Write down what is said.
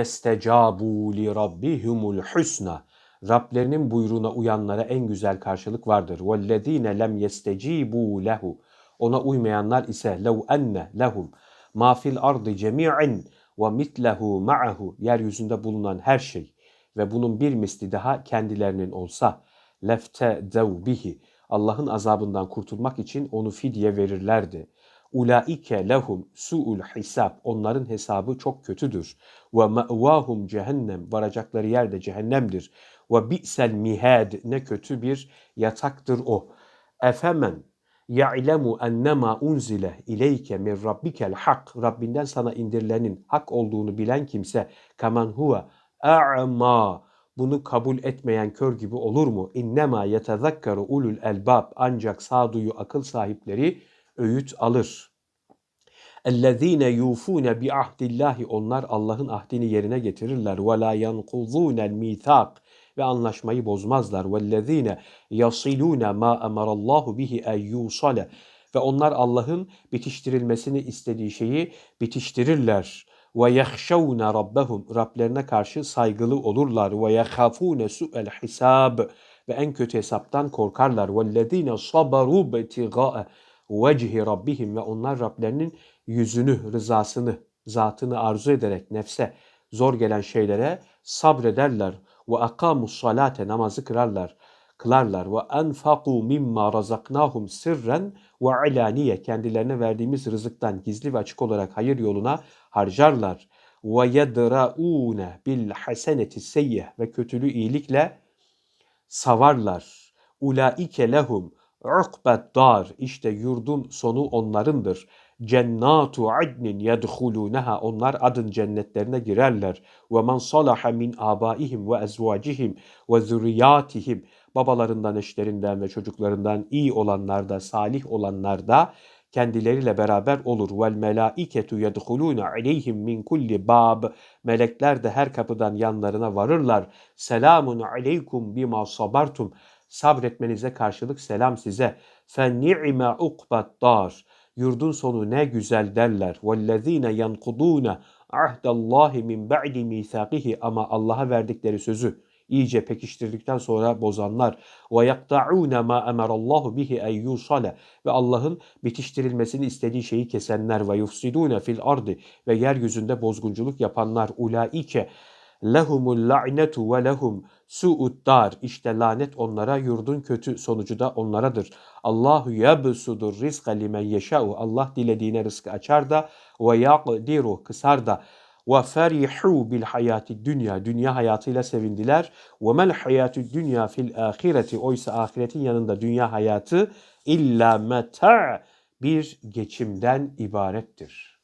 İstecabu li rabbihumul husna. Rablerinin buyruğuna uyanlara en güzel karşılık vardır. Vellezine lem yestecibu lehu. Ona uymayanlar ise enne lehum ma fil ardı cemi'en ve mitlehu ma'ahu yeryüzünde bulunan her şey ve bunun bir misli daha kendilerinin olsa lefte bihi Allah'ın azabından kurtulmak için onu fidye verirlerdi. Ulaike lehum su'ul hisab. Onların hesabı çok kötüdür. Ve me'vahum cehennem. Varacakları yer de cehennemdir. Ve bi'sel mihad. Ne kötü bir yataktır o. Efemen ya'lemu ennema unzile ileyke min rabbikel hak. Rabbinden sana indirilenin hak olduğunu bilen kimse kaman huve a'ma bunu kabul etmeyen kör gibi olur mu? İnnemâ yetezekkeru ulul elbab ancak sağduyu akıl sahipleri öğüt alır. اَلَّذ۪ينَ يُوفُونَ بِعَهْدِ Onlar Allah'ın ahdini yerine getirirler. وَلَا يَنْقُضُونَ الْمِيثَاقِ Ve anlaşmayı bozmazlar. وَالَّذ۪ينَ يَصِلُونَ مَا أَمَرَ اللّٰهُ بِهِ اَنْ يُوصَلَ Ve onlar Allah'ın bitiştirilmesini istediği şeyi bitiştirirler. Ve yahşavne rabbahum Rablerine karşı saygılı olurlar ve yahafune su'el hisab ve en kötü hesaptan korkarlar. Vellezine sabaru betiga'a vecihi rabbihim ve onlar Rablerinin yüzünü, rızasını, zatını arzu ederek nefse zor gelen şeylere sabrederler. Ve akamus salate namazı kırarlar kılarlar ve enfaku mimma razaknahum sirren ve alaniye kendilerine verdiğimiz rızıktan gizli ve açık olarak hayır yoluna harcarlar ve yedraune bil haseneti seyyih ve kötülüğü iyilikle savarlar. Ulaike lehum ukbet dar işte yurdun sonu onlarındır. Cennatu adnin yedhulunaha onlar adın cennetlerine girerler. Ve men salaha min abaihim ve ezvacihim ve zürriyatihim babalarından, eşlerinden ve çocuklarından iyi olanlar da, salih olanlar da kendileriyle beraber olur. Vel melaiketu yedhuluna aleyhim min kulli bab. Melekler de her kapıdan yanlarına varırlar. Selamun aleykum bima sabartum. Sabretmenize karşılık selam size. Ni'me ukbat dar. Yurdun sonu ne güzel derler. Vellezine yankuduna ahdallahi min ba'di misakihi ama Allah'a verdikleri sözü iyice pekiştirdikten sonra bozanlar ve yakta'un ma emarallahu bihi en yusale ve Allah'ın bitiştirilmesini istediği şeyi kesenler ve yufsidune fil ardi ve yeryüzünde bozgunculuk yapanlar ulaike lehumul la'netu ve lehum su'ud dar işte lanet onlara yurdun kötü sonucu da onlaradır. Allahu yebsudur rizqa limen yeşâ'u Allah dilediğine rızkı açar da ve yaqdiru kısar da ve ferihu bil hayati dünya dünya hayatıyla sevindiler. Ve mel hayatü dünya fil ahireti oysa ahiretin yanında dünya hayatı illa meta bir geçimden ibarettir.